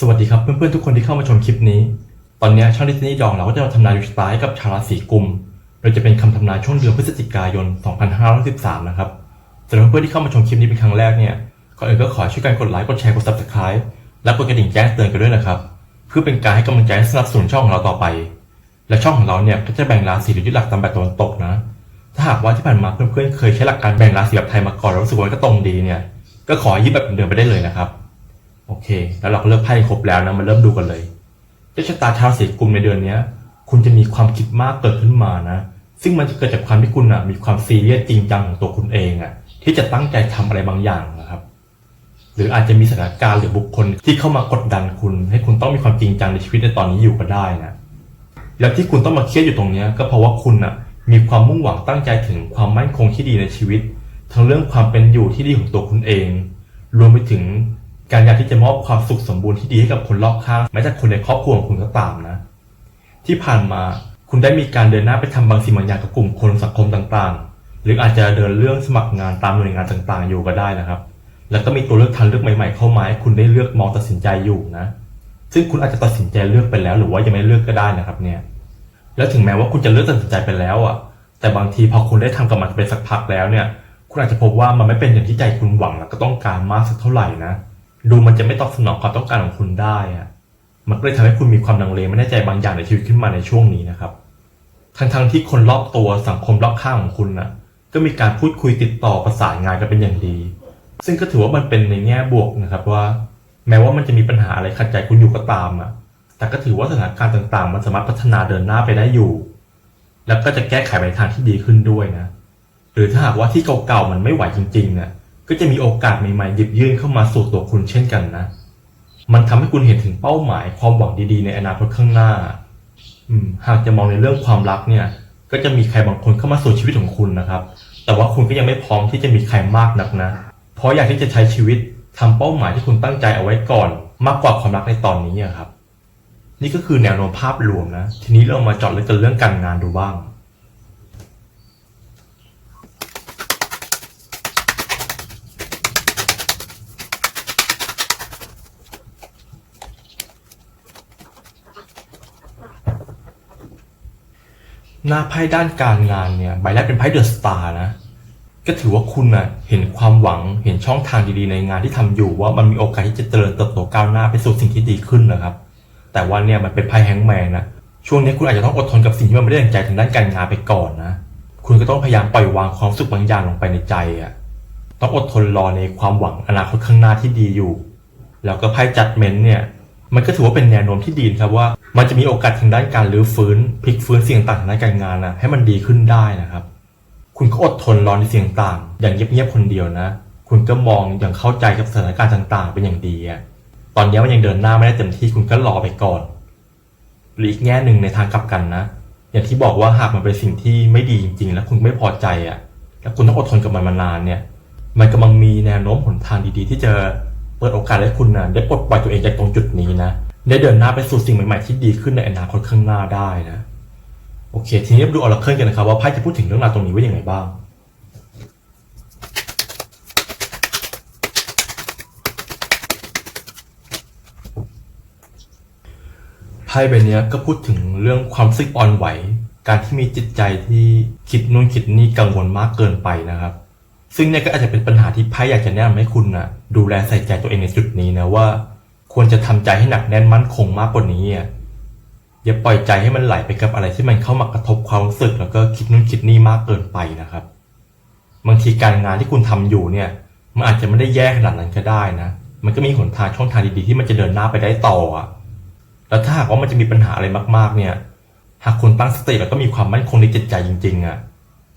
สวัสดีครับเพื่อนๆทุกคนที่เข้ามาชมคลิปนี้ ตอนนี้ช่องดิสนีย์ดองเราก็จะมาทำนายดวงชะตาให้กับชาวราศีกุม โดยจะเป็นคำทำนายช่วงเดือนพฤศจิกายน 2513 นะครับสำหรับเพื่อนๆที่เข้ามาชมคลิปนี้เป็นครั้งแรกเนี่ยก่อนอื่นก็ขอช่วยกันกดไลค์กดแชร์กด subscribe และกดกระดิ่งแจ้งเตือนกันด้วยนะครับ เพื่อเป็นการให้กำลังใจสนับสนุนช่องของเราต่อไป และช่องของเราเนี่ยก็จะแบ่งราศีโดยยึดหลักตามแบบตะวันตกนะ ถ้าหากว่าที่ผ่านมาเพื่อนๆเคยใช้หลักการแบ่งราศีแบบไทยมาก่อนแล้วรู้สึกว่าก็ตรงดีเนี่ยก็ขอยึดแบบเดิมไปได้เลยนะครับ โอเค แล้วเราก็เลือกไพ่ครบแล้วนะมาเริ่มดูกันเลยเจ้ชะตาชาวราศีกุมในเดือนเนี้ยคุณจะมีความคิดมากเกิดขึ้นมานะ ซึ่งมันจะเกิดจากความที่คุณอะมีความซีเรียสจริงจังของตัวคุณเองอะ ที่จะตั้งใจทำอะไรบางอย่างนะครับ หรืออาจจะมีสถานการณ์หรือบุคคลที่เข้ามากดดันคุณ ให้คุณต้องมีความจริงจังในชีวิตในตอนนี้อยู่ก็ได้นะแล้วที่คุณต้องมาเครียดอยู่ตรงเนี้ยก็เพราะว่าคุณอะมีความมุ่งหวังตั้งใจถึงความมั่นคงที่ดีในชีวิต ทั้งเรื่องความเป็นอยู่ที่ดีของตัวคุณเอง รวมไปถึง การอยากที่จะมอบความสุขสมบูรณ์ที่ดีให้กับคนรอบข้างแม้แต่คนในครอบครัวของคุณก็ตามนะ ที่ผ่านมาคุณได้มีการเดินหน้าไปทำบางสิ่งบางอย่างกับกลุ่มคนสังคมต่างๆ หรืออาจจะเดินเรื่องสมัครงานตามหน่วยงานต่างๆ อยู่ก็ได้นะครับ แล้วก็มีตัวเลือกทางเลือกใหม่ๆ เข้ามาให้คุณได้เลือกมองตัดสินใจอยู่นะ ซึ่งคุณอาจจะตัดสินใจเลือกไปแล้ว หรือว่ายังไม่เลือกก็ได้นะครับเนี่ย แล้วถึงแม้ว่าคุณจะเลือกตัดสินใจไปแล้วอะ แต่บางทีพอคุณได้ทำกับมันไปสักพักแล้วเนี่ย คุณอาจจะพบว่ามันไม่เป็นอย่างที่ใจคุณหวังแล้วก็ต้องการมากสักเท่าไหร่นะ ดูมันจะไม่ตอบสนองความต้องการของคุณได้อะมันก็เลยทำให้คุณมีความลังเลไม่แน่ใจบางอย่างในชีวิตขึ้นมาในช่วงนี้นะครับ ทั้งๆที่คนรอบตัวสังคมรอบข้างของคุณน่ะ ก็มีการพูดคุยติดต่อประสานงานกันเป็นอย่างดี ซึ่งก็ถือว่ามันเป็นในแง่บวกนะครับว่า แม้ว่ามันจะมีปัญหาอะไรขัดใจคุณอยู่ก็ตามอะแต่ก็ถือว่าสถานการณ์ต่างๆ มันสามารถพัฒนาเดินหน้าไปได้อยู่ แล้วก็จะแก้ไขไปในทางที่ดีขึ้นด้วยนะ หรือถ้าหากว่าที่เก่าๆมันไม่ไหวจริงๆน่ะ ก็จะมีโอกาสใหม่ๆหยิบยื่นเข้ามาสู่ตัวคุณเช่นกันนะ มันทำให้คุณเห็นถึงเป้าหมายความหวังดีๆ ในอนาคตข้างหน้า อืมหากจะมองในเรื่องความรักเนี่ย ก็จะมีใครบางคนเข้ามาสู่ชีวิตของคุณนะครับ แต่ว่าคุณก็ยังไม่พร้อมที่จะมีใครมากนักนะ เพราะอยากที่จะใช้ชีวิตทำเป้าหมายที่คุณตั้งใจเอาไว้ก่อน มากกว่าความรักในตอนนี้อะครับ นี่ก็คือแนวโน้มภาพรวมนะ ทีนี้เรามาเจาะลึกกันเรื่องการงานดูบ้าง หน้าไพ่ด้านการงานเนี่ยใบแรกเป็นไพ่เดอะสตาร์นะก็ถือว่าคุณน่ะเห็นความหวังเห็นช่องทางดีๆ ในงานที่ทำอยู่ว่ามันมีโอกาสที่จะเจริญเติบโตก้าวหน้าไปสู่สิ่งที่ดีขึ้นนะครับ แต่ว่าเนี่ยมันเป็นไพ่แฮงแมนนะช่วงนี้คุณอาจจะต้องอดทนกับสิ่งที่มันไม่ได้ดังใจทางด้านการงานไปก่อนนะ คุณก็ต้องพยายามปล่อยวางความสุขบางอย่างลงไปในใจอะต้องอดทนรอในความหวังอนาคตข้างหน้าที่ดีอยู่ แล้วก็ไพ่จัดเมนต์เนี่ย มันก็ถือว่าเป็นแนวโน้มที่ดีนครับว่ามันจะมีโอกาสทางด้านการรื้อฟื้นพลิกฟื้นสิ่งต่างๆทานการงานนะให้มันดีขึ้นได้นะครับ คุณก็อดทนรอในสิ่งต่างอย่างเงียบๆคนเดียวนะ คุณก็มองอย่างเข้าใจกับสถานการณ์ต่างๆ เป็นอย่างดีอะตอนนี้มันยังเดินหน้าไม่ได้เต็มที่คุณก็รอไปก่อนหรืออีกแง่หนึ่งในทางกลับกันนะ อย่างที่บอกว่าหากมันเป็นสิ่งที่ไม่ดีจริง ๆ แล้วคุณไม่พอใจอะแล้วคุณต้องอดทนกับมันมานานเนี่ย มันกำลังมีแนวโน้มหนทางดีๆ ที่จะ เปิดโอกาสให้คุณนะได้ปลดปล่อยตัวเองจากตรงจุดนี้นะได้เดินหน้าไปสู่สิ่งใหม่ๆที่ดีขึ้นในอนาคตข้างหน้าได้นะโอเค ทีนี้มาดูออร์เคิลกันนะครับว่าไพ่จะพูดถึงเรื่องราวตรงนี้ไว่าอย่างไรบ้างไพ่ใบเนี้ยก็พูดถึงเรื่องความรู้สึกอ่อนไหว การที่มีจิตใจที่คิดนู่นคิดนี่กังวลมากเกินไปนะครับ ซึ่งเนี่ยก็อาจจะเป็นปัญหาที่ไพ่อยากจะแนะนำให้คุณนะดูแลใส่ใจตัวเองในจุดนี้นะว่า ควรจะทำใจให้หนักแน่นมั่นคงมากกว่านี้อะอย่าปล่อยใจให้มันไหลไปกับอะไรที่มันเข้ามากระทบความรู้สึกแล้วก็คิดนู่นคิดนี่มากเกินไปนะครับ บางทีการงานที่คุณทำอยู่เนี่ย มันอาจจะไม่ได้แย่ขนาดนั้นก็ได้นะ มันก็มีหนทางช่องทางดีๆที่มันจะเดินหน้าไปได้ต่ออะแล้วถ้าหากว่ามันจะมีปัญหาอะไรมากๆเนี่ย หากคุณตั้งสติแล้วก็มีความมั่นคงในจิตใจจริงๆอะ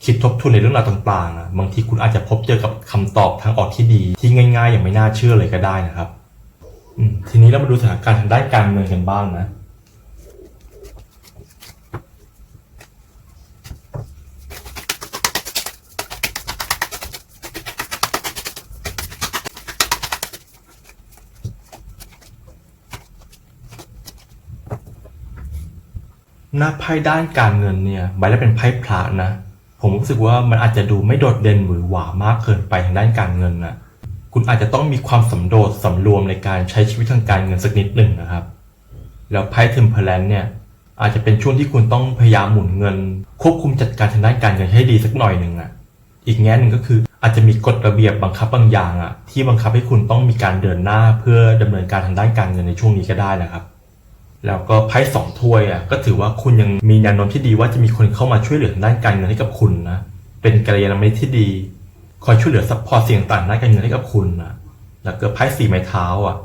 คิดทบทวนในเรื่องราวต่างๆอะบางทีคุณอาจจะพบเจอกับคำตอบทางออกที่ดี ที่ง่าย ๆ อย่างไม่น่าเชื่อเลยก็ได้นะครับทีนี้เรามาดูสถานการณ์ทางด้านการเมืองกันบ้างนะ หน้าไพ่ด้านการเงินเนี่ย ใบแรกเป็นไพ่พระนะ ผมรู้สึกว่ามันอาจจะดูไม่โดดเด่นหรือหวามากเกินไปทางด้านการเงินนะคุณอาจจะต้องมีความสำโดดสำรวมในการใช้ชีวิตทางการเงินสักนิดหนึ่งนะครับ แล้วไพ่เทมเพลนเนี่ยอาจจะเป็นช่วงที่คุณต้องพยายามหมุนเงิน ควบคุมจัดการทางด้านการเงินให้ดีสักหน่อยหนึ่งอะ อีกแง่หนึ่งก็คืออาจจะมีกฎระเบียบบังคับบางอย่างอะที่บังคับให้คุณต้องมีการเดินหน้าเพื่อดำเนินการทางด้านการเงินในช่วงนี้ก็ได้นะครับ แล้วก็ไพ่สองถ้วยอะก็ถือว่าคุณยังมีแนวโน้มที่ดีว่าจะมีคนเข้ามาช่วยเหลือทางด้านการเงินให้กับคุณนะเป็นกัลยาณมิตรที่ดี คอยช่วยเหลือซัพพอร์ตสิ่งต่างด้านการเงินให้กับคุณนะแล้วก็ไพ่สี่ไม้เท้าอะ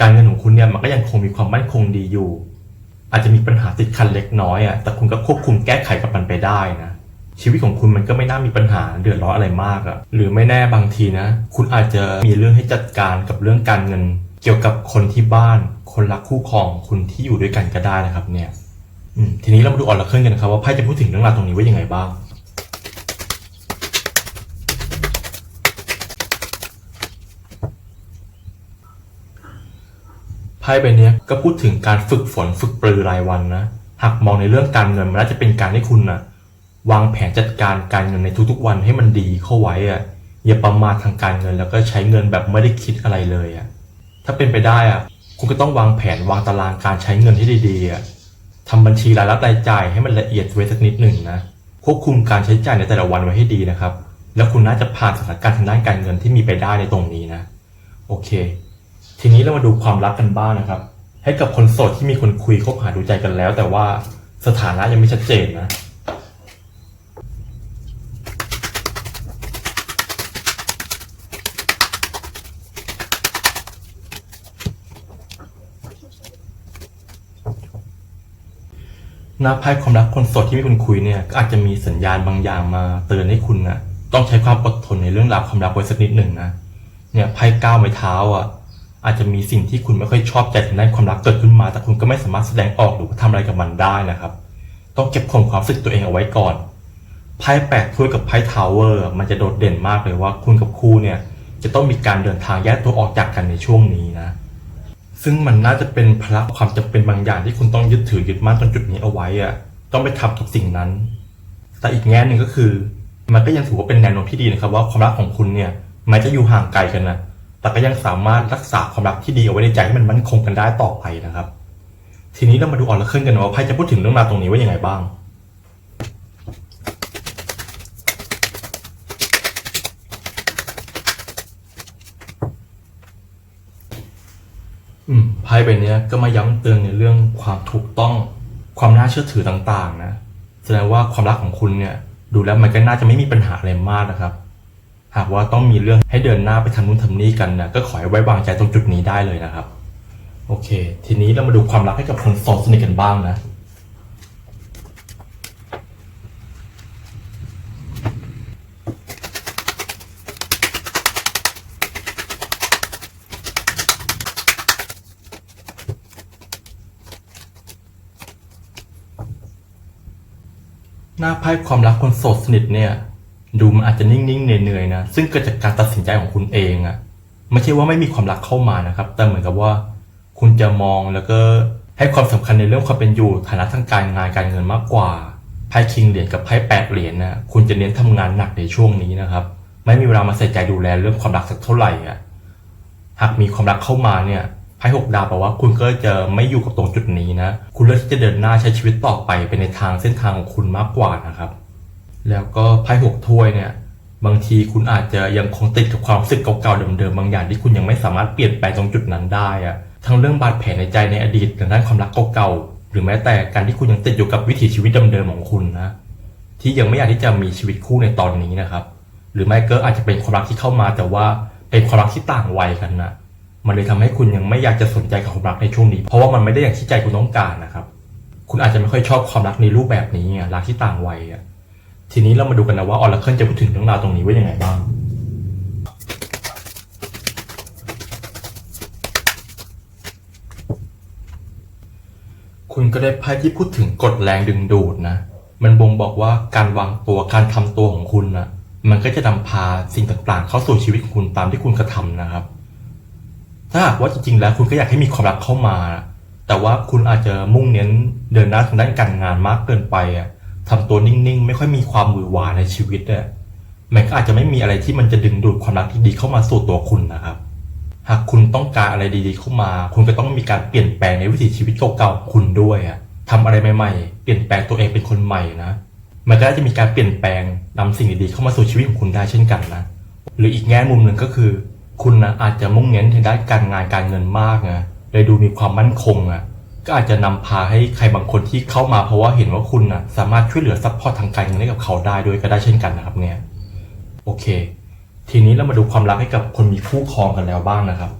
การเงินของคุณเนี่ยมันก็ยังคงมีความมั่นคงดีอยู่ อาจจะมีปัญหาติดขัดเล็กน้อยอะแต่คุณก็ควบคุมแก้ไขกับมันไปได้นะชีวิตของคุณมันก็ไม่น่ามีปัญหาเดือดร้อนอะไรมากอะหรือไม่แน่บางทีนะ คุณอาจจะมีเรื่องให้จัดการกับเรื่องการเงิน เกี่ยวกับคนที่บ้าน คนรักคู่ครองคุณที่อยู่ด้วยกันก็ได้นะครับ เนี่ยทีนี้เรามาดูออร์เคิลกันนะครับว่าไพ่จะพูดถึงเรื่องราวตรงนี้ว่ายังไงบ้างไพ่ใบเนี้ยก็พูดถึงการฝึกฝนฝึกปรือรายวันนะหากมองในเรื่องการเงินมันน่าจะเป็นการให้คุณนะวางแผนจัดการการเงินในทุกๆวันให้มันดีเข้าไว้อะอย่าประมาททางการเงินแล้วก็ใช้เงินแบบไม่ได้คิดอะไรเลยอะถ้าเป็นไปได้อะ คุณก็ต้องวางแผนวางตารางการใช้เงินให้ดีๆทำบัญชีรายรับรายจ่ายให้มันละเอียดไว้สักนิดหนึ่งนะ ควบคุมการใช้จ่ายในแต่ละวันไว้ให้ดีนะครับ แล้วคุณน่าจะผ่านสถานการณ์ทางด้านการเงินที่มีไปได้ในตรงนี้นะ โอเค ทีนี้เรามาดูความรักกันบ้างนะครับ ให้กับคนโสดที่มีคนคุยคบหาดูใจกันแล้ว แต่ว่าสถานะยังไม่ชัดเจนนะ หน้าไพ่ความรักคนโสดที่ไมีคนคุยเนี่ยก็อาจจะมีสัญญาณบางอย่างมาเตือนให้คุณนะต้องใช้ความอดทนในเรื่องราวความรักไว้สักนิดหนึ่งนะเนี่ยไพ่ก้าวไม้เท้าอะอาจจะมีสิ่งที่คุณไม่ค่อยชอบใจทางด้านความรักเกิดขึ้นมา แต่คุณก็ไม่สามารถแสดงออกหรือว่าทำอะไรกับมันได้นะครับ ต้องเก็บข่มความรู้สึกตัวเองเอาไว้ก่อนไพ่แปดถ้วยกับไพ่ทาวเวอร์มันจะโดดเด่นมากเลยว่าคุณกับคู่เนี่ยจะต้องมีการเดินทางแยกตัวออกจากกันในช่วงนี้นะ ซึ่งมันน่าจะเป็นพละความจำเป็นบางอย่างที่คุณต้องยึดถือยึดมั่นตรงจุดนี้เอาไว้อะต้องไปทำทุกสิ่งนั้น แต่อีกแง่หนึ่งก็คือ มันก็ยังถือว่าเป็นแนวโน้มที่ดีนะครับ ว่าความรักของคุณเนี่ยแม้จะอยู่ห่างไกลกันนะแต่ก็ยังสามารถรักษาความรักที่ดีเอาไว้ในใจให้มันมั่นคงกันได้ต่อไปนะครับ ทีนี้เรามาดูออร์เคิลกันว่าไพ่จะพูดถึงเรื่องราวตรงนี้ว่ายังไงบ้าง อืม ไปเนี้ยก็มาย้ำเตือนในเรื่องความถูกต้องความน่าเชื่อถือต่างๆนะแสดงว่าความรักของคุณเนี่ยดูแล้วมันก็น่าจะไม่มีปัญหาอะไรมากนะครับ หากว่าต้องมีเรื่องให้เดินหน้าไปทำนู่นทำนี่กันนะก็ขอให้ไว้วางใจตรงจุดนี้ได้เลยนะครับ โอเค ทีนี้เรามาดูความรักให้กับคนโสดสนิทกันบ้างนะ หน้าไพ่ความรักคนโสดสนิทเนี่ย ดูมันอาจจะนิ่งๆเหนื่อยๆนะซึ่งเกิดจากการตัดสินใจของคุณเองอะไม่ใช่ว่าไม่มีความรักเข้ามานะครับ แต่เหมือนกับว่า คุณจะมองแล้วก็ให้ความสำคัญในเรื่องความเป็นอยู่ฐานะทางการงานการเงินมากกว่าไพ่คิงเหรียญกับไพ่แปดเหรียญนะคุณจะเน้นทำงานหนักในช่วงนี้นะครับ ไม่มีเวลามาใส่ใจดูแลเรื่องความรักสักเท่าไหร่อะหากมีความรักเข้ามาเนี่ย ไพ่หกดาวแปลว่าคุณก็จะไม่อยู่กับตรงจุดนี้นะ คุณเลือกที่จะเดินหน้าใช้ชีวิตต่อไปไปในทางเส้นทางของคุณมากกว่านะครับ แล้วก็ไพ่หกถ้วยเนี่ย บางทีคุณอาจจะยังคงติดกับความรู้สึกเก่าๆเดิมๆบางอย่างที่คุณยังไม่สามารถเปลี่ยนแปลงตรงจุดนั้นได้อะทั้งเรื่องบาดแผลในใจในอดีตทางด้านความรักเก่าๆหรือแม้แต่การที่คุณยังติดอยู่กับวิถีชีวิตเดิมๆของคุณนะ ที่ยังไม่อยากที่จะมีชีวิตคู่ในตอนนี้นะครับ หรือไม่ก็อาจจะเป็นความรักที่เข้ามาแต่ว่าเป็นความรักที่ต่างวัยกันนะ มันเลยทำให้คุณยังไม่อยากจะสนใจกับความรักในช่วงนี้ เพราะว่ามันไม่ได้อย่างที่ใจคุณต้องการนะครับ คุณอาจจะไม่ค่อยชอบความรักในรูปแบบนี้ไงรักที่ต่างวัยอะทีนี้เรามาดูกันนะว่าออร์เคิลจะพูดถึงเรื่องราวตรงนี้ว่ายังไงบ้างคุณก็ได้ไพ่ที่พูดถึงกฎแรงดึงดูดนะ มันบ่งบอกว่าการวางตัวการทำตัวของคุณนะมันก็จะนำพาสิ่งต่างๆ เข้าสู่ชีวิตของคุณตามที่คุณกระทำนะครับ ถ้าหากว่าจริงๆแล้วคุณก็อยากให้มีความรักเข้ามา แต่ว่าคุณอาจจะมุ่งเน้นเดินหน้าทางด้านการงานมากเกินไปอะทำตัวนิ่งๆ ไม่ค่อยมีความหวือหวาในชีวิตอะมันก็อาจจะไม่มีอะไรที่มันจะดึงดูดความรักที่ดีเข้ามาสู่ตัวคุณนะครับ หากคุณต้องการอะไรดีๆเข้ามา คุณก็ต้องมีการเปลี่ยนแปลงในวิถีชีวิตเก่าๆของคุณด้วยอะทำอะไรใหม่ๆ เปลี่ยนแปลงตัวเองเป็นคนใหม่นะ มันก็จะมีการเปลี่ยนแปลงนำสิ่งดีๆเข้ามาสู่ชีวิตของคุณได้เช่นกันนะ หรืออีกแง่มุมหนึ่งก็คือ คุณนะอาจจะมุ่งเน้นทางด้านการงานการเงินมากนะเลยดูมีความมั่นคงอะก็อาจจะนำพาให้ใครบางคนที่เข้ามาเพราะว่าเห็นว่าคุณนะสามารถช่วยเหลือซัพพอร์ตทางการเงินให้กับเขาได้ด้วยก็ได้เช่นกันนะครับเนี่ยโอเค ทีนี้เรามาดูความรักให้กับคนมีคู่ครองกันแล้วบ้างนะครับ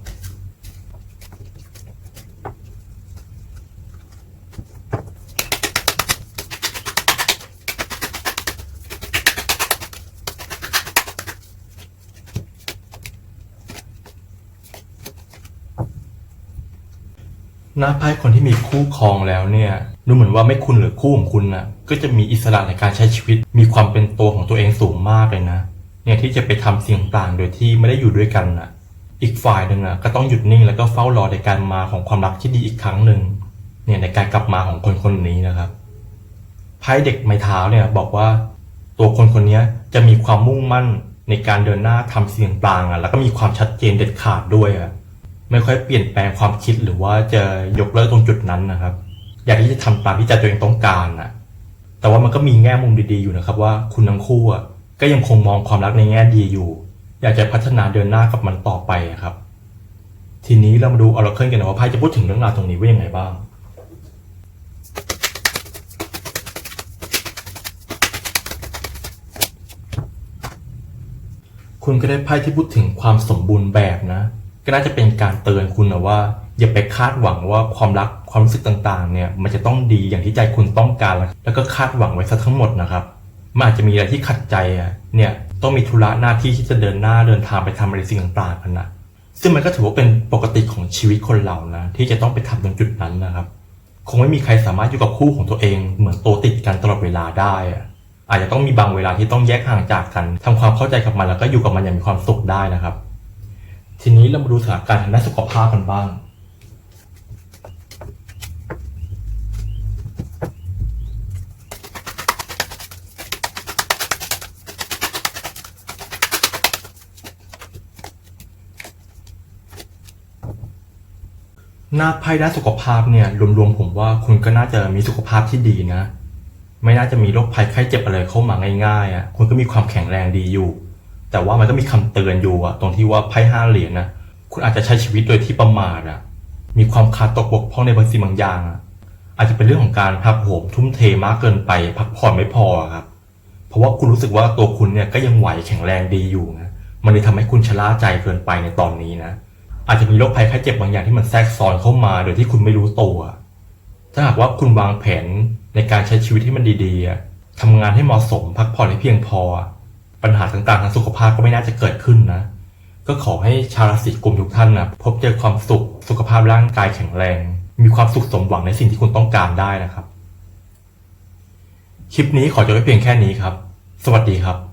หน้าไพ่คนที่มีคู่ครองแล้วเนี่ยดูเหมือนว่าไม่คุณหรือคู่ของคุณน่ะก็จะมีอิสระในการใช้ชีวิต มีความเป็นตัวของตัวเองสูงมากเลยนะ เนี่ยที่จะไปทำสิ่งต่างโดยที่ไม่ได้อยู่ด้วยกันน่ะ อีกฝ่ายหนึ่งอะก็ต้องหยุดนิ่งแล้วก็เฝ้ารอในการมาของความรักที่ดีอีกครั้งหนึ่งเนี่ยในการกลับมาของคนคนนี้นะครับไพ่เด็กไม้เท้าเนี่ยบอกว่า ตัวคนคนนี้จะมีความมุ่งมั่นในการเดินหน้าทำสิ่งต่างอะแล้วก็มีความชัดเจนเด็ดขาดด้วยอะ ไม่ค่อยเปลี่ยนแปลงความคิดหรือว่าจะยกเลิกตรงจุดนั้นนะครับ อยากที่จะทำตามที่ใจตัวเองต้องการนะแต่ว่ามันก็มีแง่มุมดีๆอยู่นะครับ ว่าคุณทั้งคู่ก็ยังคงมองความรักในแง่ดีอยู่ อยากจะพัฒนาเดินหน้ากับมันต่อไปครับ ทีนี้เรามาดูออร์เคิลกันนะว่าไพ่จะพูดถึงเรื่องราวตรงนี้ว่ายังไงบ้างคุณก็ได้ไพ่ที่พูดถึงความสมบูรณ์แบบนะ ก็น่าจะเป็นการเตือนคุณนะว่า อย่าไปคาดหวังว่าความรักความรู้สึกต่างๆ เนี่ย มันจะต้องดีอย่างที่ใจคุณต้องการ แล้วก็คาดหวังไว้ซะทั้งหมดนะครับมันอาจจะมีอะไรที่ขัดใจอะเนี่ยต้องมีธุระหน้าที่ที่จะเดินหน้าเดินทางไปทำอะไรสิ่งต่างๆกันนะซึ่งมันก็ถือว่าเป็นปกติของชีวิตคนเรานะที่จะต้องไปทำตรงจุดนั้นนะครับ คงไม่มีใครสามารถอยู่กับคู่ของตัวเอง เหมือนโตติดกันตลอดเวลาได้อะอาจจะต้องมีบางเวลาที่ต้องแยกห่างจากกันทำความเข้าใจกับมันแล้วก็อยู่กับมันอย่างมีความสุขได้นะครับ ทีนี้เรามาดูสถานการณ์ทางด้านสุขภาพกันบ้าง หน้าไพ่ด้านสุขภาพเนี่ยรวมๆผมว่าคุณก็น่าจะมีสุขภาพที่ดีนะ ไม่น่าจะมีโรคภัยไข้เจ็บอะไรเข้ามาง่ายๆอะคุณก็มีความแข็งแรงดีอยู่ แต่ว่ามันก็มีคำเตือนอยู่อะตรงที่ว่าไพ่ห้าเหรียญนะคุณอาจจะใช้ชีวิตโดยที่ประมาทอะมีความขาดตกบกพร่องในบางสิ่งบางอย่างอะอาจจะเป็นเรื่องของการพักโหมทุ่มเทมากเกินไป พักผ่อนไม่พอครับ เพราะว่าคุณรู้สึกว่าตัวคุณเนี่ยก็ยังไหวแข็งแรงดีอยู่นะมันเลยทำให้คุณชะล่าใจเกินไปในตอนนี้นะอาจจะมีโรคภัยไข้เจ็บบางอย่างที่มันแทรกซ้อนเข้ามา โดยที่คุณไม่รู้ตัว ถ้าหากว่าคุณวางแผนในการใช้ชีวิตที่มันดีๆอะทำงานให้เหมาะสม พักผ่อนให้เพียงพอ ปัญหาต่างๆทางสุขภาพก็ไม่น่าจะเกิดขึ้นนะ ก็ขอให้ชาวราศีกุมทุกท่านนะพบเจอความสุขสุขภาพร่างกายแข็งแรง มีความสุขสมหวังในสิ่งที่คุณต้องการได้นะครับ คลิปนี้ขอจบไว้เพียงแค่นี้ครับ สวัสดีครับ